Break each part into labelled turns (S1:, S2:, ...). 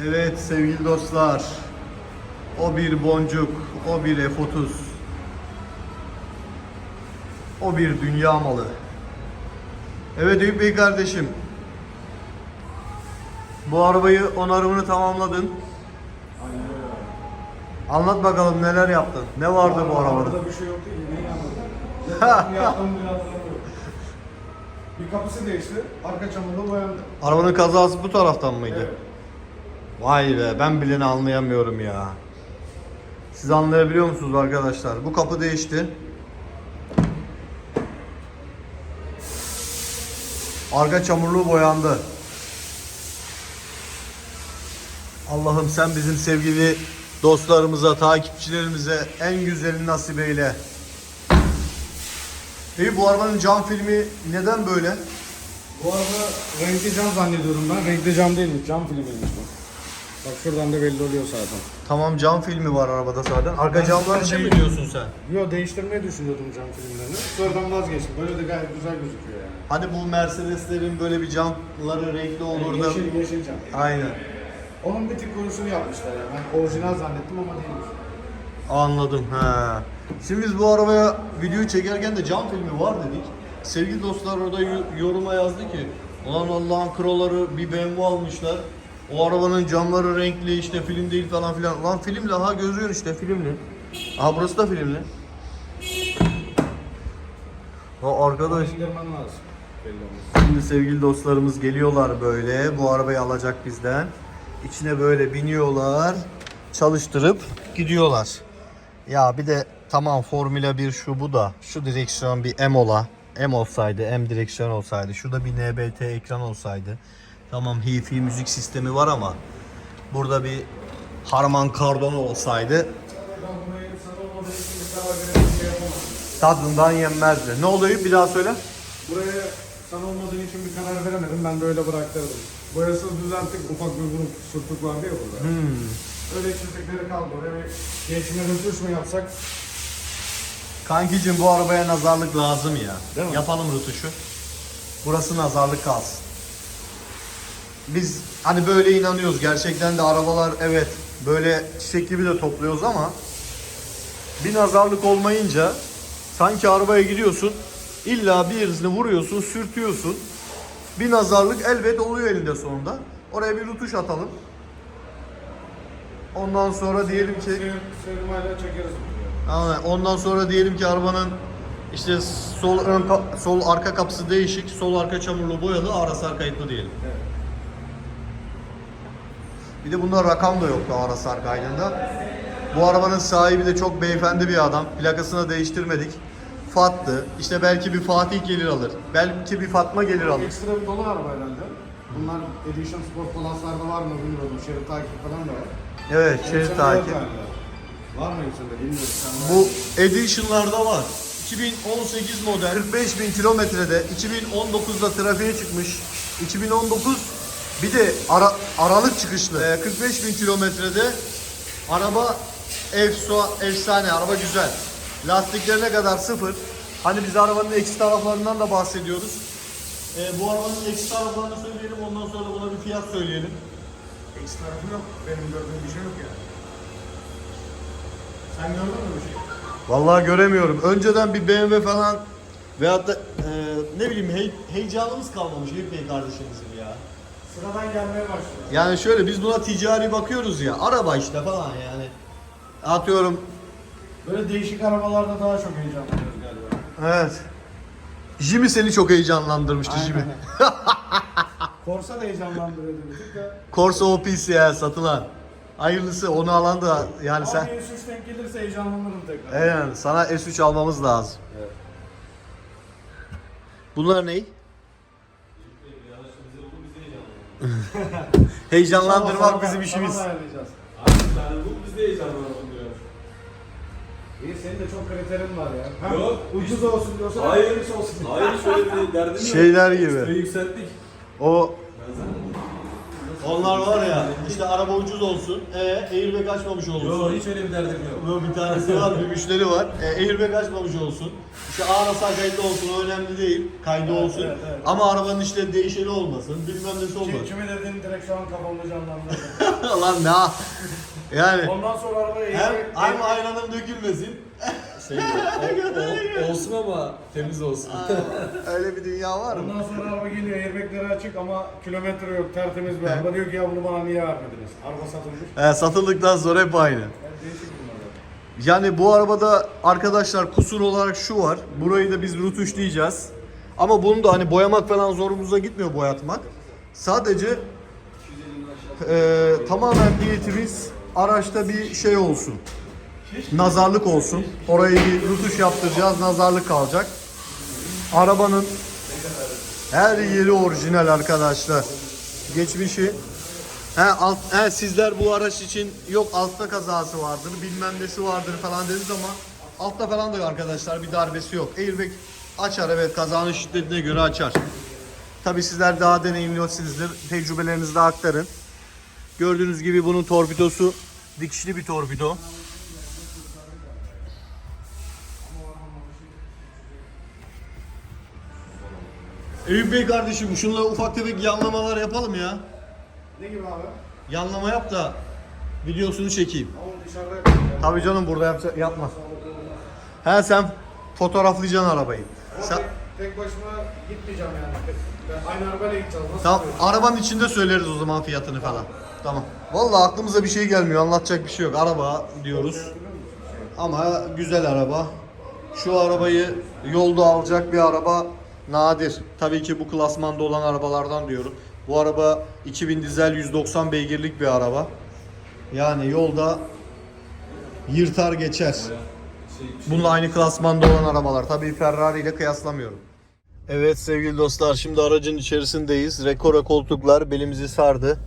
S1: Evet sevgili dostlar. O bir boncuk, o bir F30. O bir dünya malı. Evet Eyüp Bey kardeşim. Bu arabayı onarımını tamamladın.
S2: Aynen öyle.
S1: Anlat bakalım neler yaptın? Ne vardı bu arabada?
S2: Arabada bir şey yoktu ki. Neyi anladın? Ne yaptığımı bile hatırlamıyorum. Bir kapısı değişti. Arka çamurda boyandı.
S1: Arabanın kazası bu taraftan mıydı?
S2: Evet.
S1: Vay be ben bile anlayamıyorum ya. Siz anlayabiliyor musunuz arkadaşlar? Bu kapı değişti. Arka çamurluğu boyandı. Allah'ım sen bizim sevgili dostlarımıza, takipçilerimize en güzelini nasip eyle. Peki bu arabanın cam filmi neden böyle?
S2: Bu araba renkli cam zannediyorum ben. Renkli cam değilmiş. Cam filmiymiş bu. Bak şuradan da belli oluyor zaten.
S1: Tamam cam filmi var arabada zaten. Arka camlar için mi diyorsun sen?
S2: Yo değiştirmeyi düşünüyordum cam filmlerini. Sonradan vazgeçtim. Böyle de gayet güzel gözüküyor yani.
S1: Hani bu Mercedeslerin böyle bir camları renkli olur da...
S2: Yeşil, yeşil cam.
S1: Aynen.
S2: Onun bir tık konusunu yapmışlar yani. Ben orijinal zannettim ama değilmiş.
S1: Anladım. He. Şimdi biz bu arabaya videoyu çekerken de cam filmi var dedik. Sevgili dostlar orada yo- yoruma yazdı ki Ulan Allah'ın kroları bir BMW almışlar. O arabanın camları renkli işte film değil falan filan. Ulan filmli ha görüyorsun işte filmli. Aha burası da filmli. Ha arkadaş.
S2: İndirmen lazım.
S1: Şimdi sevgili dostlarımız geliyorlar böyle. Bu arabayı alacak bizden. İçine böyle biniyorlar. Çalıştırıp gidiyorlar. Ya bir de tamam Formula 1 şu bu da. Şu direksiyon bir M ola. M olsaydı, M direksiyon olsaydı. Şurada bir NBT ekran olsaydı. Tamam hi-fi müzik sistemi var ama burada bir Harman Kardon olsaydı tadından yenmezdi. Ne oluyor? Bir daha söyle.
S2: Buraya sana olmadığı için bir karar veremedim. Ben de öyle bıraktırdım. Boyasız düzelttik. Ufak bir grup sürtük vardı ya burada.
S1: Hmm.
S2: Öyle eksiklikleri kaldı. Oraya bir geçme rötuş mu yapsak?
S1: Kankicim bu arabaya nazarlık lazım ya.
S2: Değil mi?
S1: Yapalım rutuşu. Burası nazarlık kalsın. Biz hani böyle inanıyoruz. Gerçekten de arabalar evet böyle çiçek gibi de topluyoruz ama bir nazarlık olmayınca sanki arabaya gidiyorsun illa bir yerisini vuruyorsun, sürtüyorsun. Bir nazarlık elbet oluyor elinde sonunda. Oraya bir rutuş atalım. Ondan sonra diyelim ki
S2: Sırmayla çekeriz.
S1: Aynen. Ondan sonra diyelim ki arabanın işte sol ön sol arka kapısı değişik, sol arka çamurlu boyalı, arası kayıtlı diyelim.
S2: Evet.
S1: Bir de bunda rakam da yoktu arası kaydında. Bu arabanın sahibi de çok beyefendi bir adam. Plakasını değiştirmedik. Fat'tı. İşte belki bir Fatih gelir alır. Belki bir Fatma gelir alır.
S2: Ekstra bir dolu araba herhalde. Bunlar Edition Sport Plus'larda var mı bilmiyorum. Şerit takip falan da var.
S1: Evet, şerit takip.
S2: Var mı içinde bilmiyorum. Sen.
S1: Bu Edition'larda var. 2018 model 45 bin kilometrede 2019'da trafiğe çıkmış. 2019 bir de ara, aralık çıkışlı. Ee, 45 bin kilometrede araba efsa, efsane, araba güzel. Lastiklerine kadar sıfır. Hani biz arabanın eksi taraflarından da bahsediyoruz. Ee, bu arabanın eksi taraflarını söyleyelim ondan sonra buna bir fiyat söyleyelim.
S2: Eksi tarafı yok. Benim gördüğüm bir şey yok yani. Sen gördün mü bir şey?
S1: Vallahi göremiyorum. Önceden bir BMW falan veyahut da e, ne bileyim hey, heyecanımız kalmamış Eyüp Bey kardeşimizin ya.
S2: Sıradan gelmeye başlıyor.
S1: Yani şöyle biz buna ticari bakıyoruz ya. Araba işte falan yani. Atıyorum.
S2: Böyle değişik arabalarda daha çok heyecanlanıyoruz galiba.
S1: Evet. Jimmy seni çok heyecanlandırmıştı
S2: Aynen.
S1: Jimmy.
S2: Corsa da heyecanlandırıyordu bir tık da.
S1: Corsa OPC ya satılan. Hayırlısı onu alan da yani sen.
S2: Ama bir S3 denk gelirse heyecanlanırım tekrar.
S1: Evet sana S3 almamız lazım.
S2: Evet.
S1: Bunlar ne? Heyecanlandırmak bizim işimiz.
S2: Ayarlayacağız.
S3: Yani bu biz de heyecanlanalım diyor.
S2: İyi senin de çok kriterin var ya. Ha,
S3: Yok.
S2: Ucuz olsun diyorsan
S3: Hayır.
S2: olsun.
S3: Hayır şöyle bir derdimiz yok.
S1: Şeyler gibi.
S3: Çıtayı yükselttik.
S1: O Onlar var ya işte araba ucuz olsun. E, airbag açmamış olsun.
S3: Yo hiç öyle bir derdim yok.
S1: Bu bir tanesi var, bir müşteri var. E, airbag açmamış olsun. İşte ağır hasar kayıtlı olsun, o önemli değil. Kaydı olsun.
S2: evet, evet.
S1: Ama arabanın işte değişeni olmasın, bilmem nesi olmasın.
S2: Kimi dediğini direkt şu an kafamda canlandırdım.
S1: Lan ne? Yani
S2: Ondan sonra arabaya
S1: hem, hem ayranım dökülmesin.
S3: Şey, o- o- olsun ama temiz olsun.
S1: Öyle bir dünya var mı?
S2: Ondan sonra araba geliyor, airbagleri açık ama kilometre yok, tertemiz bir araba. Diyor ki ya bunu bana niye vermediniz? Araba satılmış.
S1: He, satıldıktan sonra hep aynı.
S2: Yani değişik bunlar.
S1: Yani bu arabada arkadaşlar kusur olarak şu var. Burayı da biz rutuşlayacağız. Ama bunu da hani boyamak falan zorumuza gitmiyor boyatmak. Sadece eee, tamamen niyetimiz araçta bir şey olsun. Nazarlık olsun. Orayı bir rutuş yaptıracağız. Nazarlık kalacak. Arabanın her yeri orijinal arkadaşlar. Geçmişi He, alt, he, sizler bu araç için yok altta kazası vardır bilmem nesi vardır falan dediniz ama altta falan da yok arkadaşlar bir darbesi yok. Airbag açar evet kazanın şiddetine göre açar. Tabi sizler daha deneyimliyorsunuzdur. Tecrübelerinizi de aktarın. Gördüğünüz gibi bunun torpidosu dikişli bir torpido. Eyüp Bey kardeşim şunla ufak tefek yanlamalar yapalım ya.
S2: Ne gibi abi?
S1: Yanlama yap da videosunu çekeyim.
S2: Ama dışarıda yapacağım.
S1: Tabii canım burada yapsa, yapma. He sen fotoğraflayacaksın arabayı. Sen,
S2: Tek, başıma gitmeyeceğim yani. Ben aynı arabayla gideceğiz. Nasıl
S1: tamam arabanın içinde söyleriz o zaman fiyatını falan. Tamam. Vallahi aklımıza bir şey gelmiyor. Anlatacak bir şey yok. Araba diyoruz. Ama güzel araba. Şu arabayı yolda alacak bir araba nadir. Tabii ki bu klasmanda olan arabalardan diyorum. Bu araba 2000 dizel 190 beygirlik bir araba. Yani yolda yırtar geçer. Bununla aynı klasmanda olan arabalar. Tabii Ferrari ile kıyaslamıyorum. Evet sevgili dostlar şimdi aracın içerisindeyiz. Rekora koltuklar belimizi sardı.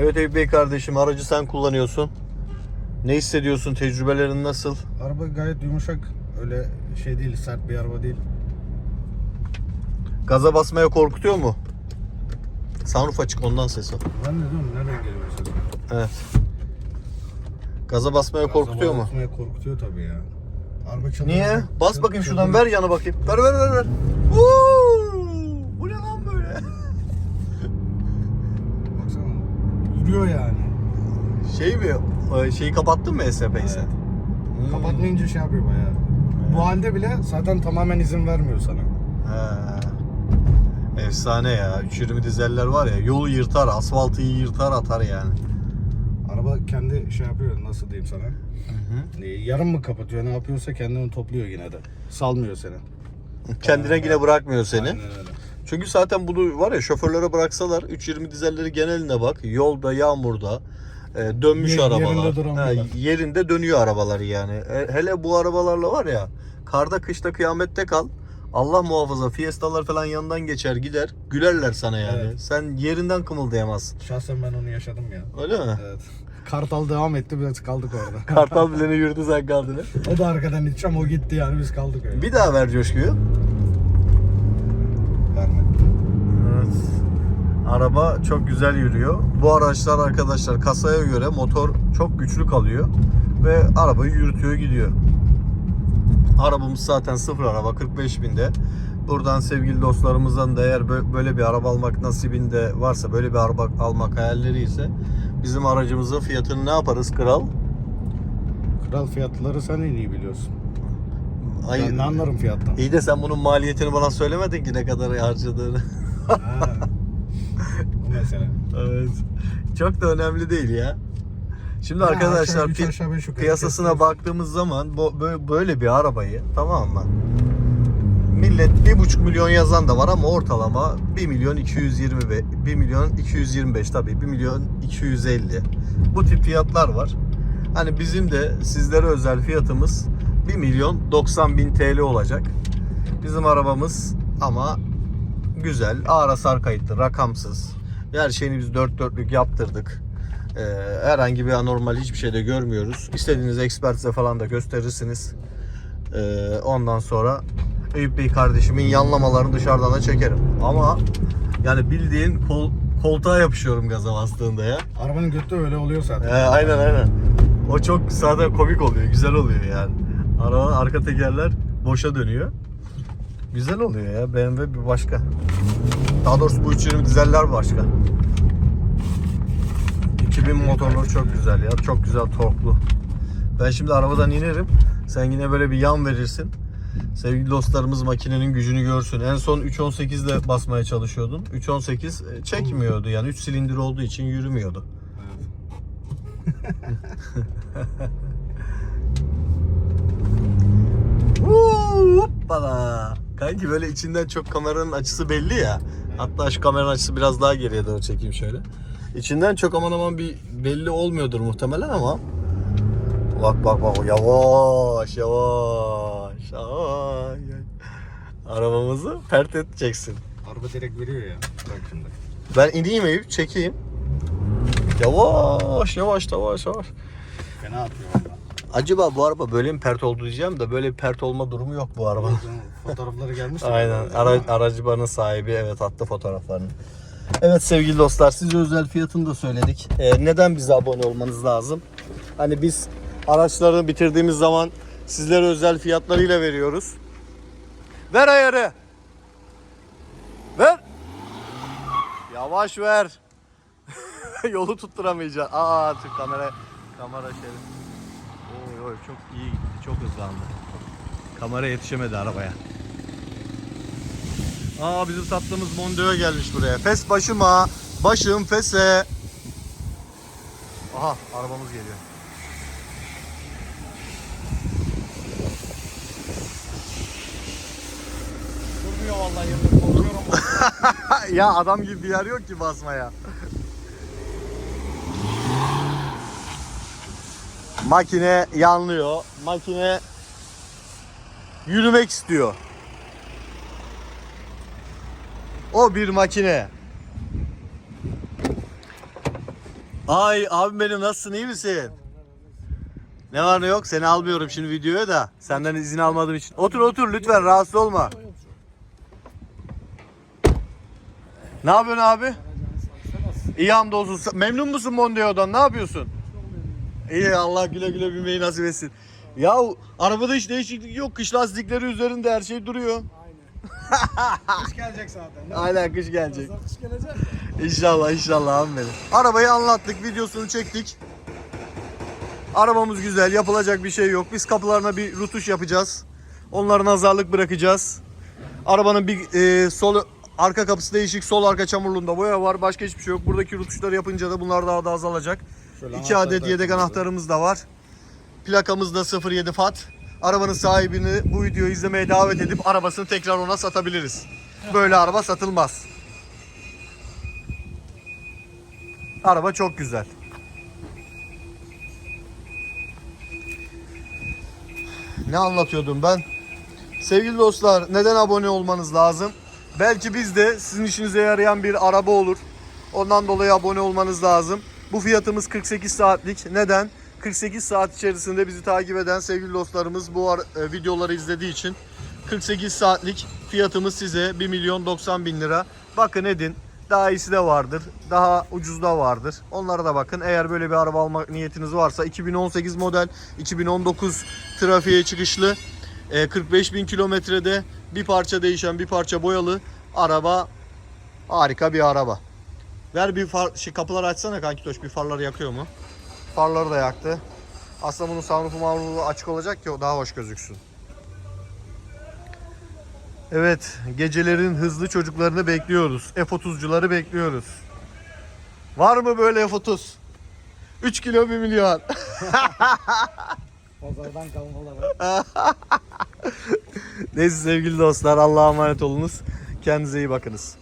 S1: Evet Eyüp Bey kardeşim aracı sen kullanıyorsun. Ne hissediyorsun? Tecrübelerin nasıl?
S2: Araba gayet yumuşak. Öyle şey değil, sert bir araba değil.
S1: Gaza basmaya korkutuyor mu? Sunroof açık ondan ses o.
S2: Ben de diyorum nereden geliyor mesela?
S1: Evet. Gaza basmaya korkutuyor mu?
S2: Basmaya korkutuyor tabii ya. Araba çalıyor.
S1: Niye? Bas bakayım şuradan ver yana bakayım. Ver ver ver ver. Uuu! Bu ne lan böyle?
S2: Baksana. Yürüyor yani.
S1: Şey mi? Şeyi kapattın mı SP'yi sen? Hmm.
S2: Kapatmayınca şey yapıyor bayağı. Bu halde bile zaten tamamen izin vermiyor sana.
S1: He. Efsane ya. 320 dizeller var ya yolu yırtar, asfaltı yırtar atar yani.
S2: Araba kendi şey yapıyor nasıl diyeyim sana. Ee, Yarım mı kapatıyor ne yapıyorsa kendini topluyor yine de. Salmıyor seni.
S1: Kendine yine bırakmıyor seni.
S2: Aynen öyle.
S1: Çünkü zaten bunu var ya şoförlere bıraksalar 320 dizelleri geneline bak. Yolda, yağmurda e, dönmüş
S2: Ye-
S1: arabalar.
S2: yerinde.
S1: Ha, yerinde dönüyor arabalar yani. E, hele bu arabalarla var ya karda kışta kıyamette kal. Allah muhafaza Fiesta'lar falan yanından geçer gider. Gülerler sana yani.
S2: Evet.
S1: Sen yerinden kımıldayamazsın.
S2: Şahsen ben onu yaşadım ya.
S1: Öyle mi?
S2: Evet. Kartal devam etti biz kaldık orada.
S1: Kartal bileni yürüdü sen kaldın.
S2: o da arkadan içeceğim o gitti yani biz kaldık öyle.
S1: Bir daha ver coşkuyu.
S2: Vermedi.
S1: Evet. Araba çok güzel yürüyor. Bu araçlar arkadaşlar kasaya göre motor çok güçlü kalıyor ve arabayı yürütüyor gidiyor. Arabamız zaten sıfır araba 45 binde. Buradan sevgili dostlarımızdan da eğer bö- böyle bir araba almak nasibinde varsa böyle bir araba almak hayalleri ise bizim aracımızın fiyatını ne yaparız kral?
S2: Kral fiyatları sen en iyi biliyorsun.
S1: Ay,
S2: Ben ne anlarım fiyattan.
S1: iyi de sen bunun maliyetini bana söylemedin ki ne kadar harcadığını.
S2: ha. Bu mesele.
S1: Evet. Çok da önemli değil ya. Şimdi
S2: Ya
S1: arkadaşlar pi-
S2: yukarı
S1: piyasasına
S2: kesiyoruz.
S1: baktığımız zaman bu bö- böyle bir arabayı tamam mı? Millet bir buçuk milyon yazan da var ama ortalama 1 milyon 220 1 milyon 225 tabii 1 milyon 250 bu tip fiyatlar var. Hani bizim de sizlere özel fiyatımız 1 milyon 90 bin TL olacak. Bizim arabamız ama güzel, ağır hasar kayıtlı, rakamsız. Her şeyini biz dört dörtlük yaptırdık. Ee, herhangi bir anormal hiçbir şey de görmüyoruz. İstediğiniz ekspertize falan da gösterirsiniz. Ee, ondan sonra Eyüp Bey kardeşimin yanlamalarını dışarıdan da çekerim. Ama yani bildiğin kol, koltuğa yapışıyorum gaza bastığında ya.
S2: Arabanın götü öyle oluyor zaten.
S1: He, aynen aynen. O çok zaten komik oluyor, güzel oluyor yani. Arabanın arka tekerler boşa dönüyor. Güzel oluyor ya. BMW bir başka. Daha doğrusu bu 320 dizeller başka. 2000 motorları çok güzel ya. Çok güzel torklu. Ben şimdi arabadan inerim. Sen yine böyle bir yan verirsin. Sevgili dostlarımız makinenin gücünü görsün. En son 3.18 ile basmaya çalışıyordun. 3.18 e, çekmiyordu yani 3 silindir olduğu için yürümüyordu. Hoppala. Kanki böyle içinden çok kameranın açısı belli ya. Hatta şu kameranın açısı biraz daha geriye doğru çekeyim şöyle. İçinden çok aman aman bir belli olmuyordur muhtemelen ama. Bak bak bak yavaş yavaş. Ay, ay. Arabamızı pert edeceksin.
S2: Araba direkt veriyor ya. Bak şimdi.
S1: Ben ineyim Eyüp çekeyim. Yavaş yavaş yavaş yavaş.
S2: Fena atıyor valla.
S1: Acaba bu araba böyle mi pert oldu diyeceğim de böyle bir pert olma durumu yok bu arabanın.
S2: Fotoğrafları gelmiş.
S1: Aynen. Ara, aracıbanın sahibi evet attı fotoğraflarını. Evet sevgili dostlar size özel fiyatını da söyledik. Ee, neden bize abone olmanız lazım? Hani biz araçları bitirdiğimiz zaman sizlere özel fiyatlarıyla veriyoruz. Ver ayarı. Ver. Yavaş ver. Yolu tutturamayacaksın. Aa tüh, kamera kamera şey. Oy oy çok iyi gitti. Çok hızlandı. Kamera yetişemedi arabaya. Aa bizim sattığımız Mondeo gelmiş buraya. Fes başıma, başım fese. Aha arabamız geliyor.
S2: Durmuyor vallahi korkuyorum.
S1: ya adam gibi bir yer yok ki basmaya. Makine yanlıyor. Makine yürümek istiyor. O bir makine. Ay abim benim nasılsın iyi misin? Ne var ne yok seni almıyorum şimdi videoya da senden izin almadığım için. Otur otur lütfen rahatsız olma. Ne yapıyorsun abi? İyi hamdolsun. Memnun musun Mondeo'dan? Ne yapıyorsun? İyi Allah güle güle binmeyi nasip etsin. Ya arabada hiç değişiklik yok. Kış lastikleri üzerinde her şey duruyor.
S2: Kış gelecek zaten.
S1: Aynen kış gelecek.
S2: Kış gelecek.
S1: İnşallah inşallah abi benim. Arabayı anlattık, videosunu çektik. Arabamız güzel, yapılacak bir şey yok. Biz kapılarına bir rutuş yapacağız. Onlara nazarlık bırakacağız. Arabanın bir e, sol arka kapısı değişik, sol arka çamurluğunda boya var. Başka hiçbir şey yok. Buradaki rutuşları yapınca da bunlar daha da azalacak.
S2: Şöyle
S1: 2
S2: anahtarı
S1: adet yedek anahtarımız da var. Plakamız da 07 FAT. Arabanın sahibini bu videoyu izlemeye davet edip arabasını tekrar ona satabiliriz. Böyle araba satılmaz. Araba çok güzel. Ne anlatıyordum ben? Sevgili dostlar neden abone olmanız lazım? Belki biz de sizin işinize yarayan bir araba olur. Ondan dolayı abone olmanız lazım. Bu fiyatımız 48 saatlik. Neden? 48 saat içerisinde bizi takip eden sevgili dostlarımız bu e, videoları izlediği için 48 saatlik fiyatımız size 1 milyon 90 bin lira. Bakın edin. Daha iyisi de vardır. Daha ucuz da vardır. Onlara da bakın. Eğer böyle bir araba almak niyetiniz varsa 2018 model 2019 trafiğe çıkışlı e, 45 bin kilometrede bir parça değişen bir parça boyalı araba harika bir araba. Ver bir far, şey, kapıları açsana kanki Toş bir farları yakıyor mu? Farları da yaktı. Aslında bunun sunroofu mavrufu açık olacak ki o daha hoş gözüksün. Evet, gecelerin hızlı çocuklarını bekliyoruz. F30'cuları bekliyoruz. Var mı böyle F30? 3 kilo 1 milyon.
S2: Pazardan kalmalar.
S1: Neyse sevgili dostlar Allah'a emanet olunuz. Kendinize iyi bakınız.